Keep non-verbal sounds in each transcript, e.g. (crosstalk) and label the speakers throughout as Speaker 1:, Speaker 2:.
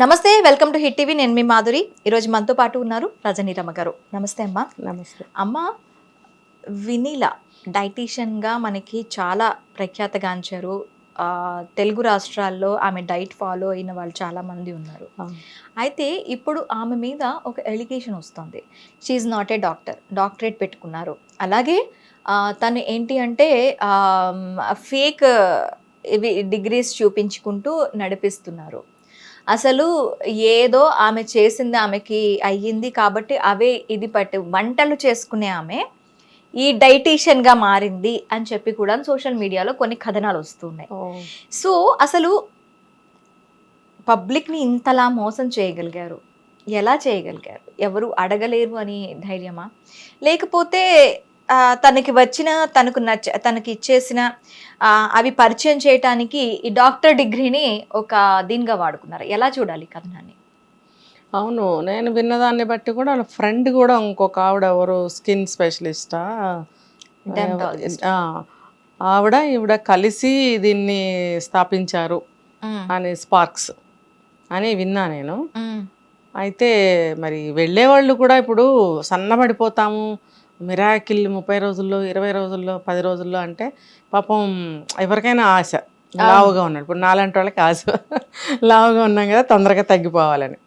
Speaker 1: నమస్తే welcome to hit TV. నేను మీ మాధురి. ఈరోజు మనతో పాటు ఉన్నారు రజనీ రమ గారు. నమస్తే అమ్మా.
Speaker 2: నమస్తే.
Speaker 1: అమ్మ వినీల డైటీషియన్గా మనకి చాలా ప్రఖ్యాతగాంచారు. తెలుగు రాష్ట్రాల్లో ఆమె డైట్ ఫాలో అయిన వాళ్ళు చాలా మంది ఉన్నారు. అయితే ఇప్పుడు ఆమె మీద ఒక ఎలిగేషన్ వస్తుంది. She not a doctor doctorate పెట్టుకున్నారు. అలాగే తను ఏంటి అంటే ఫేక్ ఇవి డిగ్రీస్ చూపించుకుంటూ నడిపిస్తున్నారు. అసలు ఏదో ఆమె చేసింది ఆమెకి అయ్యింది కాబట్టి అవే ఇది పట్టి వంటలు చేసుకునే ఆమె ఈ డైటీషియన్గా మారింది అని చెప్పి కూడా సోషల్ మీడియాలో కొన్ని కథనాలు వస్తున్నాయి. సో అసలు పబ్లిక్ని ఇంతలా మోసం చేయగలిగారు? ఎలా చేయగలిగారు? ఎవరు అడగలేరు అని ధైర్యమా? లేకపోతే తనకి వచ్చిన తనకు నచ్చ తనకి ఇచ్చేసిన అవి పరిచయం చేయటానికి ఈ డాక్టర్ డిగ్రీని ఒక దీనిగా వాడుకున్నారు. ఎలా చూడాలి కథనాన్ని?
Speaker 2: అవును నేను విన్నదాన్ని బట్టి కూడా వాళ్ళ ఫ్రెండ్ కూడా ఇంకొక ఆవిడ ఎవరు స్కిన్ స్పెషలిస్టా? ఆవిడ ఈవిడ కలిసి దీన్ని స్థాపించారు అని స్పార్క్స్ అని విన్నా నేను. అయితే మరి వెళ్ళేవాళ్ళు కూడా ఇప్పుడు సన్నబడిపోతాము మిరాకిల్ ముప్పై రోజుల్లో ఇరవై రోజుల్లో పది రోజుల్లో అంటే పాపం ఎవరికైనా ఆశ. లావుగా ఉన్నాడు ఇప్పుడు నాలాంటి వాళ్ళకి ఆశ. లావుగా ఉన్నాం కదా తొందరగా తగ్గిపోవాలని.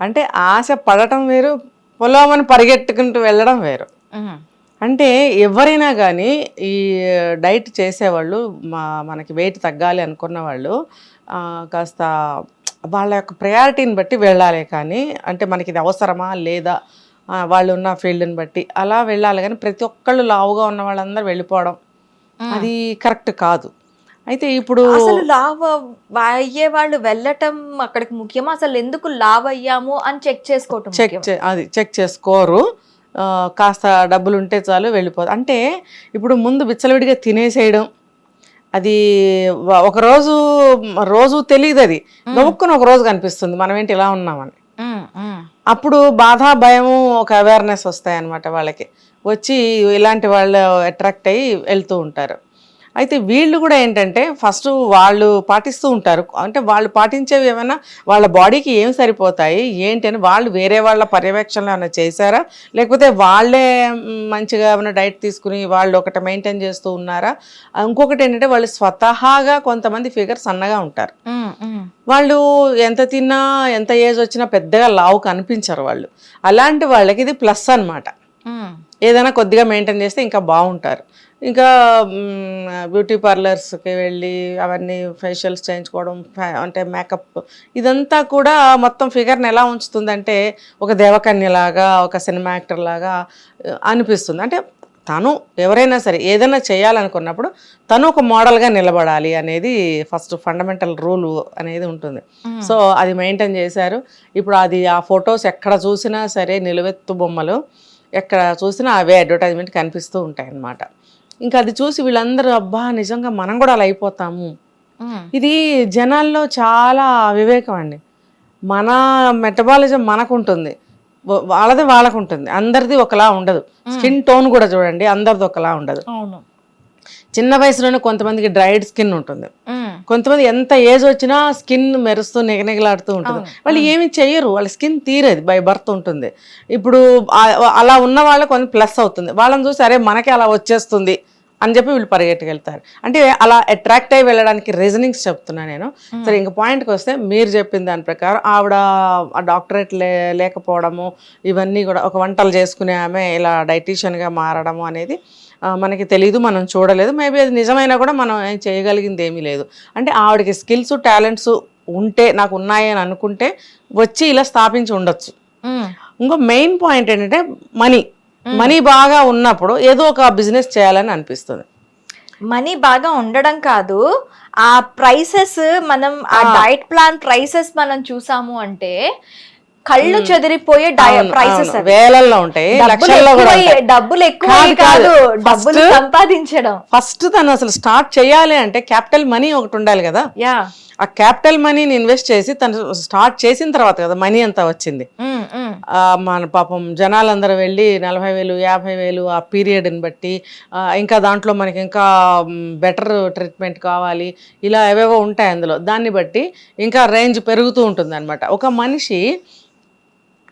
Speaker 2: అంటే ఆశ పడటం వేరు పొలమని పరిగెట్టుకుంటూ వెళ్ళడం వేరు. అంటే ఎవరైనా కానీ ఈ డైట్ చేసేవాళ్ళు మా మనకి వెయిట్ తగ్గాలి అనుకున్న వాళ్ళు కాస్త వాళ్ళ యొక్క ప్రయారిటీని బట్టి వెళ్ళాలి కానీ అంటే మనకి ఇది అవసరమా లేదా వాళ్ళు ఉన్న ఫీల్డ్ని బట్టి. అలా వెళ్ళాలి కానీ ప్రతి ఒక్కళ్ళు లావుగా ఉన్న వాళ్ళందరూ వెళ్ళిపోవడం అది కరెక్ట్ కాదు. అయితే ఇప్పుడు
Speaker 1: లావ్ అయ్యే వాళ్ళు వెళ్ళటం అక్కడికి ముఖ్యమా? అసలు ఎందుకు లావ్ అయ్యాము అని చెక్ చేసుకోవటం
Speaker 2: చెక్ అది చెక్ చేసుకోరు. కాస్త డబ్బులు ఉంటే చాలు వెళ్ళిపోదు. అంటే ఇప్పుడు ముందు విచ్చలవిడిగా తినేసేయడం అది వ- ఒక రోజు రోజు తెలియదు అది గముక్కుని ఒక రోజు కనిపిస్తుంది. మనం ఏంటి ఇలా ఉన్నామని. అప్పుడు బాధ భయము ఒక అవేర్నెస్ వస్తాయి అన్నమాట వాళ్ళకి. వచ్చి ఇలాంటి వాళ్ళు అట్రాక్ట్ అయ్యి వెళ్తూ ఉంటారు. అయితే వీళ్ళు కూడా ఏంటంటే ఫస్ట్ వాళ్ళు పాటిస్తూ ఉంటారు. అంటే వాళ్ళు పాటించేవి ఏమైనా వాళ్ళ బాడీకి ఏం సరిపోతాయి ఏంటి అని వాళ్ళు వేరే వాళ్ళ పర్యవేక్షణలో ఏమైనా చేశారా? లేకపోతే వాళ్ళే మంచిగా ఏమైనా డైట్ తీసుకుని వాళ్ళు ఒకటి మెయింటైన్ చేస్తూ ఉన్నారా? ఇంకొకటి ఏంటంటే వాళ్ళు స్వతహాగా కొంతమంది ఫిగర్ సన్నగా ఉంటారు. వాళ్ళు ఎంత తిన్నా ఎంత ఏజ్ వచ్చినా పెద్దగా లావు కనిపించరు వాళ్ళు. అలాంటి వాళ్ళకి ఇది ప్లస్ అన్నమాట.
Speaker 1: మ్మ్.
Speaker 2: ఏదైనా కొద్దిగా మెయింటైన్ చేస్తే ఇంకా బాగుంటారు. ఇంకా బ్యూటీ పార్లర్స్కి వెళ్ళి అవన్నీ ఫేషియల్స్ చేయించుకోవడం అంటే మేకప్ ఇదంతా కూడా మొత్తం ఫిగర్ని ఎలా ఉంచుతుందంటే ఒక దేవకన్యలాగా ఒక సినిమా యాక్టర్ లాగా అనిపిస్తుంది. అంటే తను ఎవరైనా సరే ఏదైనా చేయాలనుకున్నప్పుడు తను ఒక మోడల్గా నిలబడాలి అనేది ఫస్ట్ ఫండమెంటల్ రూల్ అనేది ఉంటుంది. సో అది మెయింటైన్ చేశారు. ఇప్పుడు అది ఆ ఫొటోస్ ఎక్కడ చూసినా సరే నిలువెత్తు బొమ్మలు. ఎక్కడ చూసినా అవే అడ్వర్టైజ్మెంట్ కనిపిస్తూ ఉంటాయి అన్నమాట ఇంకా అది చూసి వీళ్ళందరూ అబ్బా నిజంగా మనం కూడా అలా అయిపోతాము. ఇది జనాల్లో చాలా వివేకం అండి. మన మెటబాలిజం మనకు ఉంటుంది వాళ్ళది వాళ్ళకు ఉంటుంది అందరిది ఒకలా ఉండదు. స్కిన్ టోన్ కూడా చూడండి అందరిది ఒకలా ఉండదు.
Speaker 1: అవును.
Speaker 2: చిన్న వయసులోనే కొంతమందికి డ్రైడ్ స్కిన్ ఉంటుంది. కొంతమంది ఎంత ఏజ్ వచ్చినా స్కిన్ మెరుస్తూ నిగనిగలాడుతూ ఉంటుంది. వాళ్ళు ఏమి చెయ్యరు. వాళ్ళ స్కిన్ తీరేది బై బర్త్ ఉంటుంది. ఇప్పుడు అలా ఉన్న వాళ్ళకి కొంచెం ప్లస్ అవుతుంది. వాళ్ళని చూసి అరే మనకి అలా వచ్చేస్తుంది. అని చెప్పి వీళ్ళు పరిగెట్టుకెళ్తారు. అంటే అలా అట్రాక్ట్ అయ్యి వెళ్ళడానికి రీజనింగ్స్ చెప్తున్నా నేను. సరే ఇంక పాయింట్కి వస్తే మీరు చెప్పిన దాని ప్రకారం ఆవిడ ఆ డాక్టరేట్ లే లేకపోవడము ఇవన్నీ కూడా ఒక వంటలు చేసుకునే ఆమె ఇలా డైటీషియన్గా మారడము అనేది మనకి తెలియదు మనం చూడలేదు. మేబీ అది నిజమైనా కూడా మనం ఏం చేయగలిగింది ఏమీ లేదు. అంటే ఆవిడకి స్కిల్స్ టాలెంట్స్ ఉంటే నాకు ఉన్నాయి అని అనుకుంటే వచ్చి ఇలా స్థాపించి ఉండొచ్చు. ఇంకో మెయిన్ పాయింట్ ఏంటంటే మనీ మనీ బాగా ఉన్నప్పుడు ఏదో ఒక బిజినెస్ చేయాలని అనిపిస్తుంది.
Speaker 1: మనీ బాగా ఉండడం కాదు ఆ ప్రైసెస్ మనం ఆ. డైట్ ప్లాన్ ప్రైసెస్ మనం చూసాము అంటే కళ్ళు చెదిరిపోయే ప్రైసెస్.
Speaker 2: వేలల్లో ఉంటాయి లక్షల్లో కూడా ఉంటాయి.
Speaker 1: డబ్బులు ఎక్కువ
Speaker 2: కాదు.
Speaker 1: డబ్బులు సంపాదించడం.
Speaker 2: ఫస్ట్ తను అసలు స్టార్ట్ చేయాలి అంటే క్యాపిటల్ మనీ ఒకటి ఉండాలి కదా.
Speaker 1: యా.
Speaker 2: ఆ క్యాపిటల్ మనీని ఇన్వెస్ట్ చేసి తను స్టార్ట్ చేసిన తర్వాత కదా మనీ అంతా వచ్చింది. మన పాపం జనాలందరూ వెళ్ళి నలభై వేలు యాభై వేలు ఆ పీరియడ్ని బట్టి ఇంకా దాంట్లో మనకి ఇంకా బెటర్ ట్రీట్మెంట్ కావాలి ఇలా ఏవేవో ఉంటాయి అందులో. దాన్ని బట్టి ఇంకా రేంజ్ పెరుగుతూ ఉంటుంది అనమాట ఒక మనిషి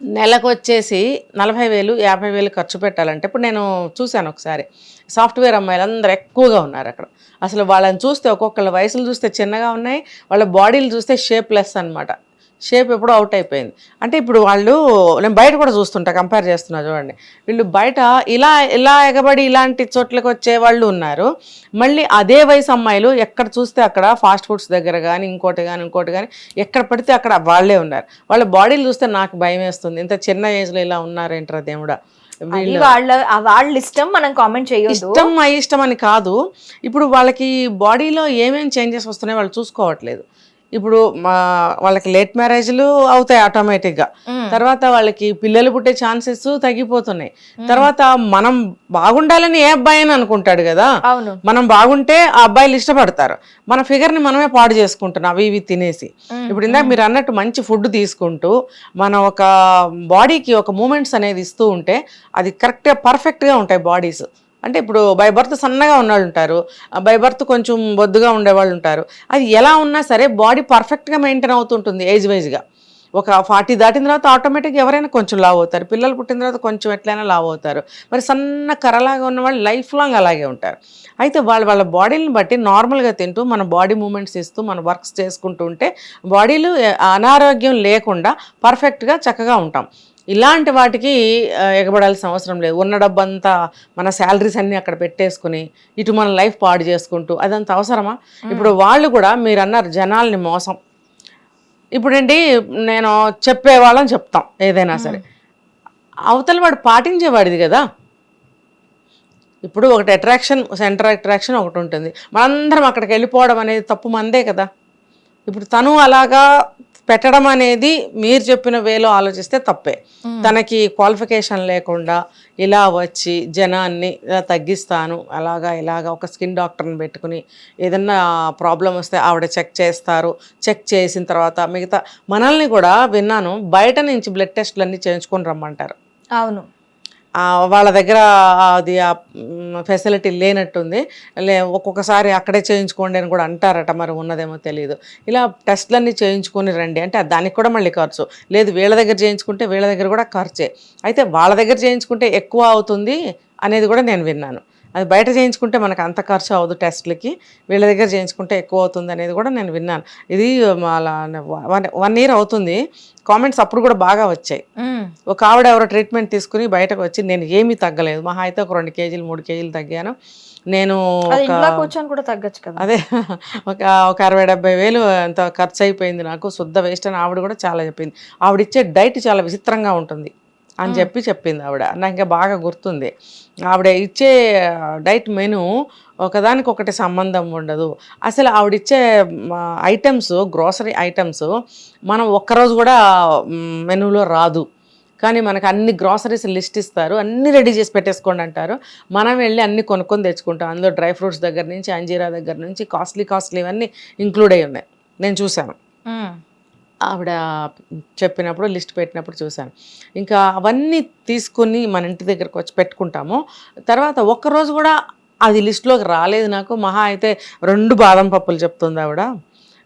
Speaker 2: నెలకు వచ్చేసి నలభై వేలు యాభై వేలు ఖర్చు పెట్టాలంటే ఇప్పుడు నేను చూశాను ఒకసారి. సాఫ్ట్వేర్ అమ్మాయిలు అందరూ ఎక్కువగా ఉన్నారు అక్కడ. అసలు వాళ్ళని చూస్తే ఒక్కొక్కళ్ళ వయసులు చూస్తే చిన్నగా ఉన్నాయి వాళ్ళ బాడీలు చూస్తే షేప్లెస్ అన్నమాట. షేప్ ఎప్పుడో అవుట్ అయిపోయింది. అంటే ఇప్పుడు వాళ్ళు నేను బయట కూడా చూస్తుంటా కంపేర్ చేస్తున్నా చూడండి. వీళ్ళు బయట ఇలా ఇలా ఎగబడి ఇలాంటి చోట్లకి వచ్చే వాళ్ళు ఉన్నారు. మళ్ళీ అదే వయసు అమ్మాయిలు ఎక్కడ చూస్తే అక్కడ ఫాస్ట్ ఫుడ్స్ దగ్గర కానీ ఇంకోటి కానీ ఇంకోటి కానీ ఎక్కడ పడితే అక్కడ వాళ్ళే ఉన్నారు. వాళ్ళ బాడీలు చూస్తే నాకు భయం వేస్తుంది. ఇంత చిన్న ఏజ్లో ఇలా ఉన్నారేంట్రా దేవుడా?
Speaker 1: వాళ్ళ వాళ్ళ ఇష్టం మనం కామెంట్ చేయొద్దు.
Speaker 2: ఇష్టం మా ఇష్టం అని కాదు. ఇప్పుడు వాళ్ళకి బాడీలో ఏమేం చేంజెస్ వస్తున్నాయి వాళ్ళు చూసుకోవట్లేదు. ఇప్పుడు మా వాళ్ళకి లేట్ మ్యారేజ్లు అవుతాయి ఆటోమేటిక్గా తర్వాత వాళ్ళకి పిల్లలు పుట్టే ఛాన్సెస్ తగ్గిపోతున్నాయి. తర్వాత మనం బాగుండాలని ఏ అబ్బాయి అని అనుకుంటాడు కదా? మనం బాగుంటే ఆ అబ్బాయిలు ఇష్టపడతారు. మన ఫిగర్ని మనమే పాడు చేసుకుంటున్నాం అవి ఇవి తినేసి. ఇప్పుడు ఇందాక మీరు అన్నట్టు మంచి ఫుడ్ తీసుకుంటూ మనం ఒక బాడీకి ఒక మూమెంట్స్ అనేది ఇస్తూ ఉంటే అది కరెక్ట్గా పర్ఫెక్ట్గా ఉంటాయి బాడీస్ అంటే ఇప్పుడు బై బర్త్ సన్నగా ఉన్నవాళ్ళు ఉంటారు బై బర్త్ కొంచెం బొద్దుగా ఉండేవాళ్ళు ఉంటారు అది ఎలా ఉన్నా సరే బాడీ పర్ఫెక్ట్గా మెయింటైన్ అవుతుంటుంది ఏజ్ వైజ్గా ఒక ఫార్టీ దాటిన తర్వాత ఆటోమేటిక్గా ఎవరైనా కొంచెం లావ్ అవుతారు. పిల్లలు పుట్టిన తర్వాత కొంచెం ఎట్లయినా లావ్ అవుతారు. మరి సన్న కర్రలాగా ఉన్న వాళ్ళు లైఫ్ లాంగ్ అలాగే ఉంటారు. అయితే వాళ్ళ వాళ్ళ బాడీని బట్టి నార్మల్గా తింటూ మన బాడీ మూమెంట్స్ ఇస్తూ మన వర్క్స్ చేసుకుంటూ ఉంటే బాడీలు అనారోగ్యం లేకుండా పర్ఫెక్ట్గా చక్కగా ఉంటాం. ఇలాంటి వాటికి ఎగబడాల్సిన అవసరం లేదు. ఉన్న డబ్బంతా మన శాలరీస్ అన్నీ అక్కడ పెట్టేసుకుని ఇటు మన లైఫ్ పాడు చేసుకుంటూ అదంత అవసరమా? ఇప్పుడు వాళ్ళు కూడా మీరు అన్నారు జనాల్ని మోసం. ఇప్పుడండి నేను చెప్పేవాళ్ళని చెప్తాం ఏదైనా సరే. అవతల వాడు పాటించేవాడిది కదా. ఇప్పుడు ఒకటి అట్రాక్షన్ సెంటర్ అట్రాక్షన్ ఒకటి ఉంటుంది. మనందరం అక్కడికి వెళ్ళిపోవడం అనేది తప్పు మందే కదా. ఇప్పుడు తను అలాగా పెట్టడం అనేది మీరు చెప్పిన వేలో ఆలోచిస్తే తప్పే. తనకి క్వాలిఫికేషన్ లేకుండా ఇలా వచ్చి జనాన్ని ఇలా తగ్గిస్తాను అలాగా ఇలాగా ఒక స్కిన్ డాక్టర్ని పెట్టుకుని ఏదన్నా ప్రాబ్లం వస్తే ఆవిడ చెక్ చేస్తారు. చెక్ చేసిన తర్వాత మిగతా మనల్ని కూడా విన్నాను బయట నుంచి బ్లడ్ టెస్ట్లు అన్నీ చేయించుకొని రమ్మంటారు.
Speaker 1: అవును.
Speaker 2: వాళ్ళ దగ్గర అది ఆ ఫెసిలిటీ లేనట్టుంది. లే ఒక్కొక్కసారి అక్కడే చేయించుకోండి అని కూడా అంటారట మరి ఉన్నదేమో తెలియదు ఇలా టెస్ట్లన్నీ చేయించుకొని రండి. అంటే దానికి కూడా మళ్ళీ ఖర్చు. లేదు వీళ్ళ దగ్గర చేయించుకుంటే వీళ్ళ దగ్గర కూడా ఖర్చే. అయితే వాళ్ళ దగ్గర చేయించుకుంటే ఎక్కువ అవుతుంది అనేది కూడా నేను విన్నాను. అది బయట చేయించుకుంటే మనకు అంత ఖర్చు అవ్వదు టెస్ట్లకి. వీళ్ళ దగ్గర చేయించుకుంటే ఎక్కువ అవుతుంది అనేది కూడా నేను విన్నాను. ఇది అలా వన్ వన్ ఇయర్ అవుతుంది. కామెంట్స్ అప్పుడు కూడా బాగా వచ్చాయి. ఒక ఆవిడ ఎవరో ట్రీట్మెంట్ తీసుకుని బయటకు వచ్చి నేను ఏమీ తగ్గలేదు. మహా అయితే ఒక రెండు కేజీలు మూడు కేజీలు తగ్గాను. నేను
Speaker 1: కూర్చొని కూడా తగ్గచ్చు కదా.
Speaker 2: అదే ఒక ఒక అరవై డెబ్బై వేలు అంత ఖర్చు అయిపోయింది నాకు. శుద్ధ వేస్ట్ అని ఆవిడ కూడా చాలా చెప్పింది. ఆవిడ ఇచ్చే డైట్ చాలా విచిత్రంగా ఉంటుంది. అని చెప్పి చెప్పింది ఆవిడ. నాకు ఇంకా బాగా గుర్తుంది. ఆవిడ ఇచ్చే డైట్ మెను ఒకదానికి ఒకటి సంబంధం ఉండదు. అసలు ఆవిడ ఇచ్చే ఐటమ్స్ గ్రోసరీ ఐటమ్స్ మనం ఒక్కరోజు కూడా మెనూలో రాదు. కానీ మనకు అన్ని గ్రాసరీస్ లిస్ట్ ఇస్తారు. అన్ని రెడీ చేసి పెట్టేసుకోండి అంటారు. మనం వెళ్ళి అన్ని కొనుక్కొని తెచ్చుకుంటాం. అందులో డ్రై ఫ్రూట్స్ దగ్గర నుంచి అంజీరా దగ్గర నుంచి కాస్ట్లీ కాస్ట్లీ ఇవన్నీ ఇంక్లూడ్ అయి ఉన్నాయి. నేను చూశాను. ఆవిడ చెప్పినప్పుడు లిస్ట్ పెట్టినప్పుడు చూశాను. ఇంకా అవన్నీ తీసుకుని మన ఇంటి దగ్గరకు వచ్చి పెట్టుకుంటాము. తర్వాత ఒక్కరోజు కూడా అది లిస్టులోకి రాలేదు నాకు. మహా అయితే రెండు బాదం పప్పులు చెప్తుంది ఆవిడ.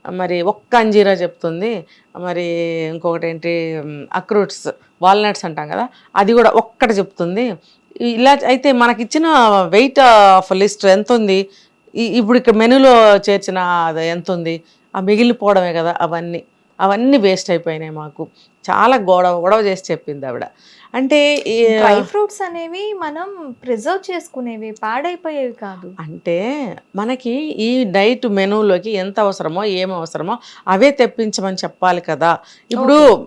Speaker 2: మరి ఒక్క అంజీరా చెప్తుంది. మరి ఇంకొకటి ఏంటి అక్రూట్స్ వాల్నట్స్ అంటాం కదా అది కూడా ఒక్కటి చెప్తుంది. ఇలా అయితే మనకిచ్చిన వెయిట్ ఆఫ్ లిస్ట్ ఎంత ఉంది ఇప్పుడు ఇక్కడ మెనూలో చేర్చిన అది ఎంత ఉంది ఆ మిగిలిపోవడమే కదా అవన్నీ. అవన్నీ వేస్ట్ అయిపోయినాయి మాకు. చాలా గొడవ గొడవ చేసి చెప్పింది ఆవిడ. అంటే ఈ-
Speaker 1: డ్రై ఫ్రూట్స్ అనేవి మనం ప్రిజర్వ్ చేసుకునేవి పాడైపోయేవి కాదు.
Speaker 2: అంటే మనకి ఈ డైట్ మెనూలోకి ఎంత అవసరమో ఏం అవసరమో అవే తెప్పించమని చెప్పాలి కదా. ఇప్పుడు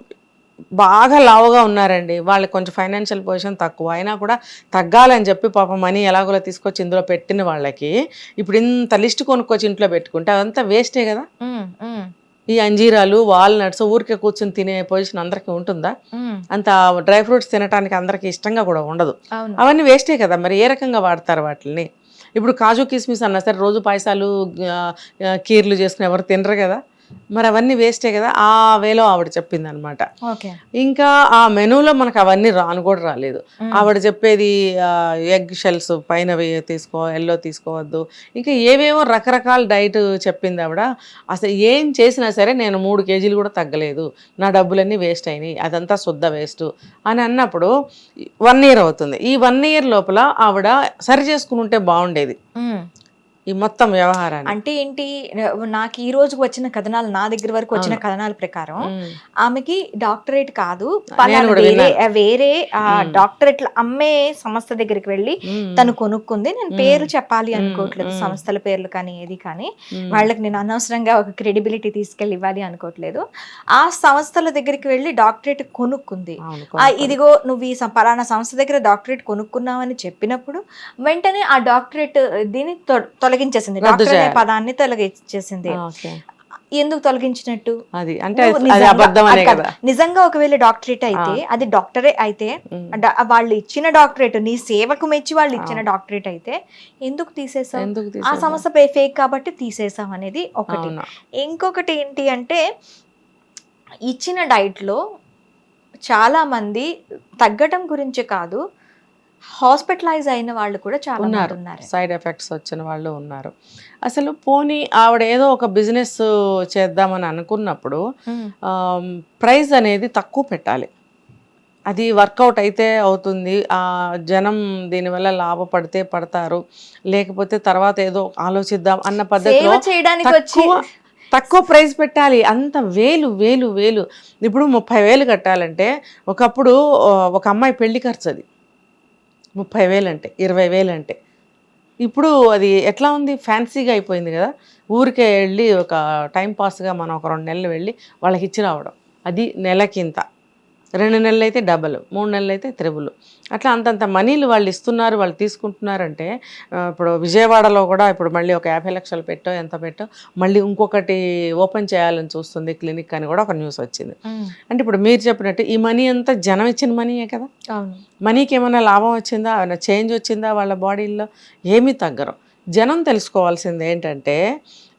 Speaker 2: బాగా లావుగా ఉన్నారండి. వాళ్ళకి కొంచెం ఫైనాన్షియల్ పొజిషన్ తక్కువ. అయినా కూడా తగ్గాలని చెప్పి పాపం మనీ ఎలాగోలా తీసుకొచ్చి ఇందులో పెట్టిన వాళ్ళకి ఇప్పుడు ఇంత లిస్ట్ కొనుక్కొచ్చి ఇంట్లో పెట్టుకుంటే అదంతా వేస్టే కదా. ఈ అంజీరాలు వాల్నట్స్ ఊరికే కూర్చొని తినే పొజిషన్ అందరికీ ఉంటుందా. అంత డ్రై ఫ్రూట్స్ తినడానికి అందరికీ ఇష్టంగా కూడా ఉండదు.
Speaker 1: అవును.
Speaker 2: అవన్నీ వేస్టే కదా మరి ఏ రకంగా వాడతారు వాటిని? ఇప్పుడు కాజు కిస్మిస్ అన్నా సరే రోజు పాయసాలు కీర్లు చేసుకుని ఎవరు తినరు కదా. మరి అవన్నీ వేస్టే కదా ఆ వేలో ఆవిడ చెప్పింది అనమాట ఇంకా ఆ మెనూలో మనకు అవన్నీ రాను కూడా రాలేదు. ఆవిడ చెప్పేది ఎగ్ షెల్స్ పైన తీసుకో ఎల్లో తీసుకోవద్దు. ఇంకా ఏవేవో రకరకాల డైట్ చెప్పింది ఆవిడ. అసలు ఏం చేసినా సరే నేను మూడు కేజీలు కూడా తగ్గలేదు. నా డబ్బులన్నీ వేస్ట్ అయినాయి. అదంతా శుద్ధ వేస్ట్ అని అన్నప్పుడు వన్ ఇయర్ అవుతుంది. ఈ వన్ ఇయర్ లోపల ఆవిడ సరి చేసుకుని ఉంటే బాగుండేది. ఈ మొత్తం వ్యవహారాన్ని.
Speaker 1: అంటే ఏంటి నాకు ఈ రోజు వచ్చిన కథనాలు నా దగ్గర వరకు వచ్చిన కథనాల ప్రకారం. ఆమెకి డాక్టరేట్ కాదు వేరే డాక్టరేట్ అమ్మే సంస్థ దగ్గరికి వెళ్ళి. తను కొనుక్కుంది. నేను పేరు చెప్పాలి అనుకోవట్లేదు సంస్థల పేర్లు కానీ ఏది కానీ. వాళ్ళకి నేను అనవసరంగా ఒక క్రెడిబిలిటీ తీసుకెళ్ళి ఇవ్వాలి అనుకోవట్లేదు ఆ సంస్థల దగ్గరికి వెళ్ళి డాక్టరేట్ కొనుక్కుంది. ఇదిగో నువ్వు ఈ పలానా సంస్థ దగ్గర డాక్టరేట్ కొనుక్కున్నావని చెప్పినప్పుడు వెంటనే ఆ డాక్టరేట్ దీన్ని తొ- తొలగించేసింది. డాక్టర్ అనే పదాన్ని తొలగించేసింది. ఎందుకు తొలగించినట్టు?
Speaker 2: అది అంటే
Speaker 1: నిజంగా- ఒకవేళ డాక్టరేట్ అయితే అది డాక్టరే అయితే వాళ్ళు ఇచ్చిన డాక్టరేట్ నీ సేవకు మెచ్చి వాళ్ళు ఇచ్చిన డాక్టరేట్ అయితే ఎందుకు తీసేసావు ఆ సంస్థ ఫేక్ కాబట్టి తీసేసాం అనేది ఒకటి. ఇంకొకటి ఏంటి అంటే ఇచ్చిన డైట్లో చాలా మంది తగ్గటం గురించి కాదు హాస్పిటలైజ్ అయిన వాళ్ళు కూడా చాలా
Speaker 2: ఉన్నారు. సైడ్ ఎఫెక్ట్స్ వచ్చిన వాళ్ళు ఉన్నారు. అసలు పోనీ ఆవిడ ఏదో ఒక బిజినెస్ చేద్దామని అనుకున్నప్పుడు ప్రైస్ అనేది తక్కువ పెట్టాలి. అది వర్కౌట్ అయితే అవుతుంది. ఆ జనం దీనివల్ల లాభపడితే పడతారు. లేకపోతే తర్వాత ఏదో ఆలోచిద్దాం అన్న పద్ధతిలో
Speaker 1: చేయడానికి వచ్చి
Speaker 2: తక్కువ ప్రైస్ పెట్టాలి. అంత వేలు వేలు వేలు. ఇప్పుడు ముప్పై వేలు కట్టాలంటే ఒకప్పుడు ఒక అమ్మాయి పెళ్ళి ఖర్చు అది. ముప్పై వేలు అంటే ఇరవై వేలు అంటే ఇప్పుడు అది ఎట్లా ఉంది? ఫ్యాన్సీగా అయిపోయింది కదా. ఊరికే వెళ్ళి ఒక టైం పాస్గా మనం ఒక రెండు నెలలు వెళ్ళి వాళ్ళకి ఇచ్చి రావడం. అది నెలకింత రెండు నెలలు అయితే డబల్ మూడు నెలలు అయితే త్రిబుల్ అట్లా అంతంత మనీలు వాళ్ళు ఇస్తున్నారు వాళ్ళు తీసుకుంటున్నారంటే ఇప్పుడు విజయవాడలో కూడా ఇప్పుడు మళ్ళీ ఒక యాభై లక్షలు పెట్టో ఎంత పెట్టో మళ్ళీ ఇంకొకటి ఓపెన్ చేయాలని చూస్తుంది క్లినిక్ అని కూడా ఒక న్యూస్ వచ్చింది. అంటే ఇప్పుడు మీరు చెప్పినట్టు ఈ మనీ అంతా జనం ఇచ్చిన మనీయే కదా? మనీకి ఏమైనా లాభం వచ్చిందా? ఏమైనా చేంజ్ వచ్చిందా వాళ్ళ బాడీల్లో? ఏమీ తగ్గరు. జనం తెలుసుకోవాల్సింది ఏంటంటే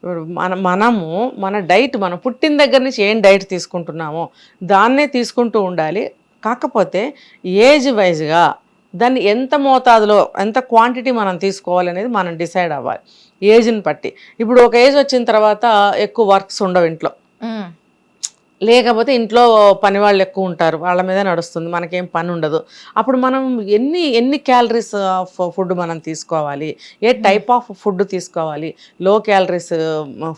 Speaker 2: ఇప్పుడు మన మనము మన డైట్ మనం పుట్టిన దగ్గర నుంచి ఏం డైట్ తీసుకుంటున్నామో దాన్నే తీసుకుంటూ ఉండాలి. కాకపోతే ఏజ్ వైజ్గా దాన్ని ఎంత మోతాదులో ఎంత క్వాంటిటీ మనం తీసుకోవాలి అనేది మనం డిసైడ్ అవ్వాలి. ఏజ్ని బట్టి. ఇప్పుడు ఒక ఏజ్ వచ్చిన తర్వాత ఎక్కువ వర్క్స్ ఉండవు ఇంట్లో. లేకపోతే ఇంట్లో పని వాళ్ళు ఎక్కువ ఉంటారు వాళ్ళ మీద నడుస్తుంది మనకేం పని ఉండదు అప్పుడు మనం ఎన్ని ఎన్ని క్యాలరీస్ ఆఫ్ ఫుడ్ మనం తీసుకోవాలి ఏ టైప్ ఆఫ్ ఫుడ్ తీసుకోవాలి లో క్యాలరీస్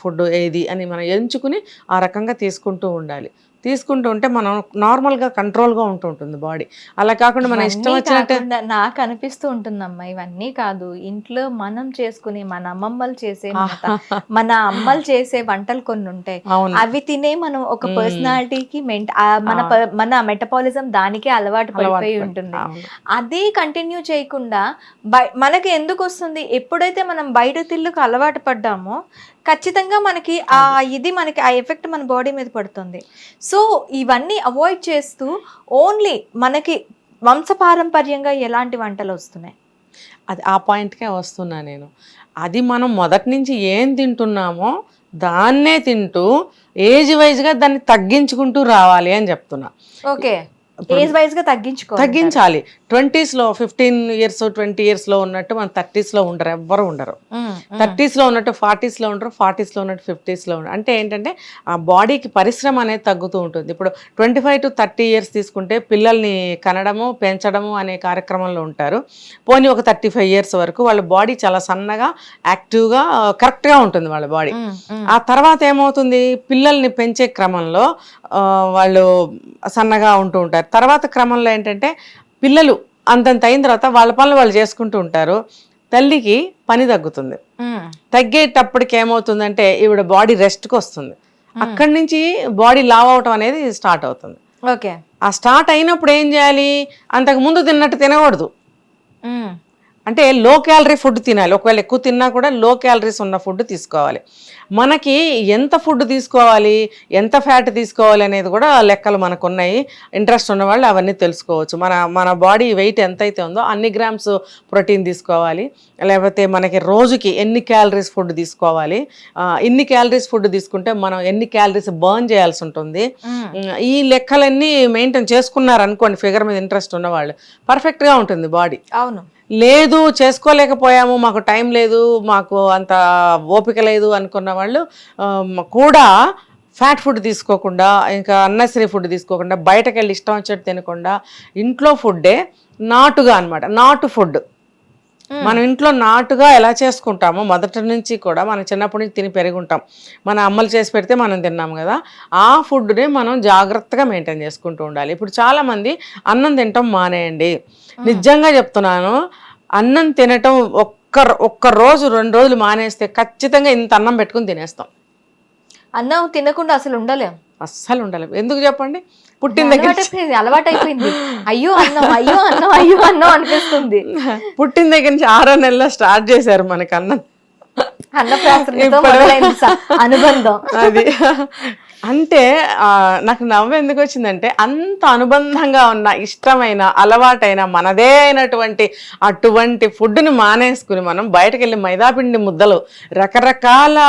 Speaker 2: ఫుడ్ ఏది అని మనం ఎంచుకుని ఆ రకంగా తీసుకుంటూ ఉండాలి. తీసుకుంటూ ఉంటే మనం నార్మల్గా కంట్రోల్గా ఉంటూ ఉంటుంది బాడీ. అలా కాకుండా మన ఇష్టం వచ్చినట్టు
Speaker 1: నాకు అనిపిస్తూ ఉంటుందమ్మా ఇవన్నీ కాదు. ఇంట్లో మనం చేసుకునే మన అమ్మమ్మలు చేసే మన- అమ్మలు చేసే వంటలు కొన్ని ఉంటాయి. అవి తినే మనం ఒక పర్సనాలిటీకి మన మన మెటబాలిజం దానికే అలవాటు పడిపోయి ఉంటుంది. అదే కంటిన్యూ చేయకుండా మనకి ఎందుకు వస్తుంది? ఎప్పుడైతే మనం బయట తిల్లుకు అలవాటు పడ్డామో ఖచ్చితంగా మనకి ఆ ఇది మనకి ఆ ఎఫెక్ట్ మన బాడీ మీద పడుతుంది. సో ఇవన్నీ అవాయిడ్ చేస్తూ ఓన్లీ మనకి వంశపారంపర్యంగా ఎలాంటి వంటలు వస్తున్నాయి?
Speaker 2: అది ఆ పాయింట్కే వస్తున్నా నేను. అది మనం మొదటి నుంచి ఏం తింటున్నామో దాన్నే తింటూ ఏజ్ వైజ్గా దాన్ని తగ్గించుకుంటూ రావాలి అని చెప్తున్నా.
Speaker 1: ఓకే. ఏజ్ వైజ్గా తగ్గించుకో
Speaker 2: తగ్గించాలి. ట్వంటీస్లో ఫిఫ్టీన్ ఇయర్స్ ట్వంటీ ఇయర్స్లో ఉన్నట్టు మన థర్టీస్లో ఉండరు ఎవ్వరు ఉండరు.
Speaker 1: ఉమ్,
Speaker 2: థర్టీస్లో ఉన్నట్టు ఫార్టీస్లో ఉండరు ఫార్టీస్లో ఉన్నట్టు ఫిఫ్టీస్లో ఉండరు. అంటే ఏంటంటే ఆ బాడీకి పరిశ్రమ అనేది తగ్గుతూ ఉంటుంది. ఇప్పుడు twenty five to thirty years తీసుకుంటే పిల్లల్ని కనడము పెంచడము అనే కార్యక్రమంలో ఉంటారు. పోనీ ఒక థర్టీ ఫైవ్ ఇయర్స్ వరకు వాళ్ళ బాడీ చాలా సన్నగా యాక్టివ్గా కరెక్ట్గా ఉంటుంది వాళ్ళ బాడీ ఆ తర్వాత ఏమవుతుంది? పిల్లల్ని పెంచే క్రమంలో వాళ్ళు సన్నగా ఉంటూ ఉంటారు. తర్వాత క్రమంలో ఏంటంటే పిల్లలు అంతంత అయిన తర్వాత వాళ్ళ పనులు వాళ్ళు చేసుకుంటూ ఉంటారు. తల్లికి పని తగ్గుతుంది. తగ్గేటప్పటికి ఏమవుతుందంటే ఈవిడ బాడీ రెస్ట్కి వస్తుంది. అక్కడి నుంచి బాడీ లావ్ అవటం అనేది స్టార్ట్ అవుతుంది.
Speaker 1: ఓకే.
Speaker 2: ఆ స్టార్ట్ అయినప్పుడు ఏం చేయాలి? అంతకు ముందు తిన్నట్టు తినకూడదు. అంటే లో క్యాలరీ ఫుడ్ తినాలి. ఒకవేళ ఎక్కువ తిన్నా కూడా లో క్యాలరీస్ ఉన్న ఫుడ్ తీసుకోవాలి. మనకి ఎంత ఫుడ్ తీసుకోవాలి ఎంత ఫ్యాట్ తీసుకోవాలి అనేది కూడా లెక్కలు మనకు ఉన్నాయి ఇంట్రెస్ట్ ఉన్న వాళ్ళు అవన్నీ తెలుసుకోవచ్చు. మన మన బాడీ వెయిట్ ఎంత అయితే ఉందో అన్ని గ్రామ్స్ ప్రోటీన్ తీసుకోవాలి. లేకపోతే మనకి రోజుకి ఎన్ని క్యాలరీస్ ఫుడ్ తీసుకోవాలి. ఆ, ఇన్ని క్యాలరీస్ ఫుడ్ తీసుకుంటే మనం ఎన్ని క్యాలరీస్ బర్న్ చేయాల్సి ఉంటుంది. ఈ లెక్కలన్నీ మెయింటైన్ చేసుకున్నారు అనుకోండి ఫిగర్ మీద ఇంట్రెస్ట్ ఉన్నవాళ్ళు పర్ఫెక్ట్గా ఉంటుంది బాడీ
Speaker 1: అవును.
Speaker 2: లేదు చేసుకోలేకపోయాము మాకు టైం లేదు మాకు అంత ఓపిక లేదు అనుకున్న వాళ్ళు కూడా ఫ్యాట్ ఫుడ్ తీసుకోకుండా ఇంకా అన్నసరీ ఫుడ్ తీసుకోకుండా బయటకు వెళ్ళి ఇష్టం వచ్చేట్టు తినకుండా ఇంట్లో ఫుడ్డే నాటుగా అనమాట నాటు ఫుడ్. మనం ఇంట్లో నాటుగా ఎలా చేసుకుంటామో మొదటి నుంచి కూడా మనం చిన్నప్పటి నుంచి తిని పెరిగి ఉంటాం మన అమ్మలు చేసి పెడితే మనం తిన్నాం కదా. ఆ ఫుడ్ని మనం జాగ్రత్తగా మెయింటైన్ చేసుకుంటూ ఉండాలి. ఇప్పుడు చాలామంది అన్నం తినటం మానేయండి. నిజంగా చెప్తున్నాను అన్నం తినటం ఒక్క ఒక్క రోజు రెండు రోజులు మానేస్తే ఖచ్చితంగా ఇంత అన్నం పెట్టుకుని తినేస్తాం.
Speaker 1: అన్నం తినకుండా అసలు ఉండలేం.
Speaker 2: అస్సలు ఉండాలి ఎందుకు చెప్పండి? పుట్టిన దగ్గర
Speaker 1: అలవాటైపోయింది అలవాటైపోయింది. (laughs) అయ్యో అన్నం అయ్యో అన్నం అయ్యో అన్నం అనిపిస్తుంది.
Speaker 2: పుట్టిన దగ్గర నుంచి ఆరో నెలలో స్టార్ట్ చేశారు మనకి అన్నం
Speaker 1: అనుబంధం.
Speaker 2: అది. అంటే నాకు నవ్వు ఎందుకు వచ్చిందంటే అంత అనుబంధంగా ఉన్న ఇష్టమైన అలవాటైన మనదే అయినటువంటి అటువంటి ఫుడ్ని మానేసుకుని మనం బయటకు వెళ్ళి మైదాపిండి ముద్దలు రకరకాల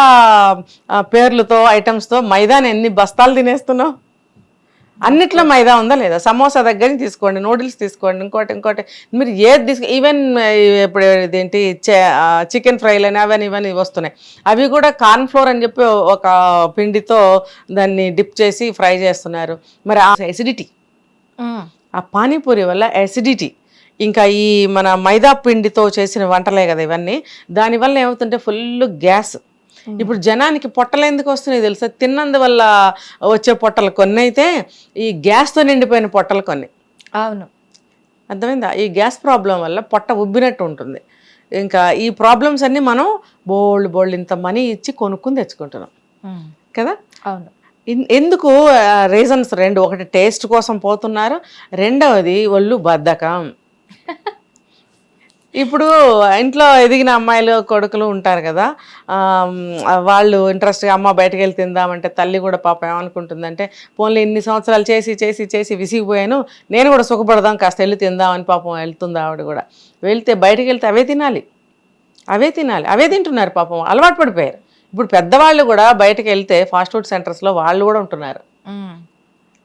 Speaker 2: పేర్లతో ఐటమ్స్తో మైదాని ఎన్ని బస్తాలు తినేస్తున్నావు? అన్నిట్లో మైదా ఉందా లేదా? సమోసా దగ్గర తీసుకోండి నూడిల్స్ తీసుకోండి ఇంకోటి ఇంకోటి. మీరు ఏది తీసుకో ఈవెన్ ఇప్పుడు ఇదేంటి చికెన్ ఫ్రైలు అని అవన్నీ ఇవన్నీ వస్తున్నాయి. అవి కూడా కార్న్ ఫ్లోర్ అని చెప్పి ఒక పిండితో దాన్ని డిప్ చేసి ఫ్రై చేస్తున్నారు. మరి ఆ ఎసిడిటీ. ఆ. పానీపూరి వల్ల ఎసిడిటీ ఇంకా ఈ మన మైదా పిండితో చేసిన వంటలే కదా ఇవన్నీ. దానివల్ల ఏమవుతుంటే ఫుల్ గ్యాస్ ఇప్పుడు జనానికి పొట్టలు ఎందుకు వస్తున్నాయి తెలుసా? తిన్నందువల్ల వచ్చే పొట్టలు కొన్ని అయితే ఈ గ్యాస్తో నిండిపోయిన పొట్టలు కొన్ని.
Speaker 1: అవును.
Speaker 2: అర్థమైందా? ఈ గ్యాస్ ప్రాబ్లం వల్ల పొట్ట ఉబ్బినట్టు ఉంటుంది. ఇంకా ఈ ప్రాబ్లమ్స్ అన్నీ మనం బోల్డ్ బోల్డ్ ఇంత మనీ ఇచ్చి కొనుక్కుని తెచ్చుకుంటున్నాం. కదా?
Speaker 1: అవును.
Speaker 2: ఎందుకు రీజన్స్ రెండు. ఒకటి టేస్ట్ కోసం పోతున్నారు. రెండవది ఒళ్ళు బద్ధకం. (laughs) ఇప్పుడు ఇంట్లో ఎదిగిన అమ్మాయిలు కొడుకులు ఉంటారు కదా వాళ్ళు ఇంట్రెస్ట్గా అమ్మ బయటకు వెళ్ళి తిందామంటే తల్లి కూడా పాపం ఏమనుకుంటుందంటే పోన్లే ఇన్ని సంవత్సరాలు చేసి చేసి చేసి విసిగిపోయాను నేను కూడా సుఖపడదాం కాస్త వెళ్ళి తిందామని పాపం వెళ్తుంది ఆవిడ కూడా. వెళ్తే బయటకు వెళ్తే అవే తినాలి. అవే తినాలి. అవే తింటున్నారు పాపం. అలవాటు పడిపోయారు. ఇప్పుడు పెద్దవాళ్ళు కూడా బయటకు వెళ్తే ఫాస్ట్ ఫుడ్ సెంటర్స్లో వాళ్ళు కూడా ఉంటున్నారు.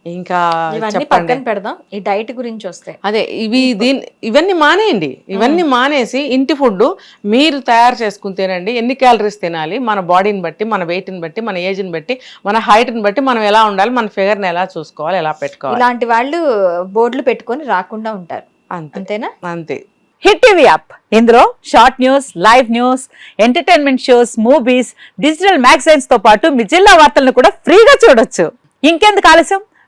Speaker 2: ఇంకా
Speaker 1: ఇవన్నీ పక్కన పెడదాం. ఈ డైట్ గురించి వస్తే.
Speaker 2: అదే ఇవి దీని ఇవన్నీ మానేయండి. ఇవన్నీ మానేసి ఇంటి ఫుడ్ మీరు తయారు చేసుకుని తినండి. ఎన్ని క్యాలరీస్ తినాలి? మన బాడీని బట్టి మన వెయిట్ని బట్టి మన ఏజ్ని బట్టి మన హైట్ని బట్టి మనం ఎలా ఉండాలి? మన ఫిగర్ని ఎలా చూసుకోవాలి? ఎలా పెట్టుకోవాలి?
Speaker 1: ఇలాంటి వాళ్ళు బోర్డులు పెట్టుకొని రాకుండా ఉంటారు.
Speaker 2: అంతే.
Speaker 1: అంతేనా?
Speaker 2: అంతే.
Speaker 3: హిట్ టీవీ యాప్ ఇందులో short news live news entertainment shows movies digital మ్యాగజైన్స్తో పాటు మీ జిల్లా వార్తలను కూడా ఫ్రీగా చూడొచ్చు. ఇంకెందుకు ఆలస్యం?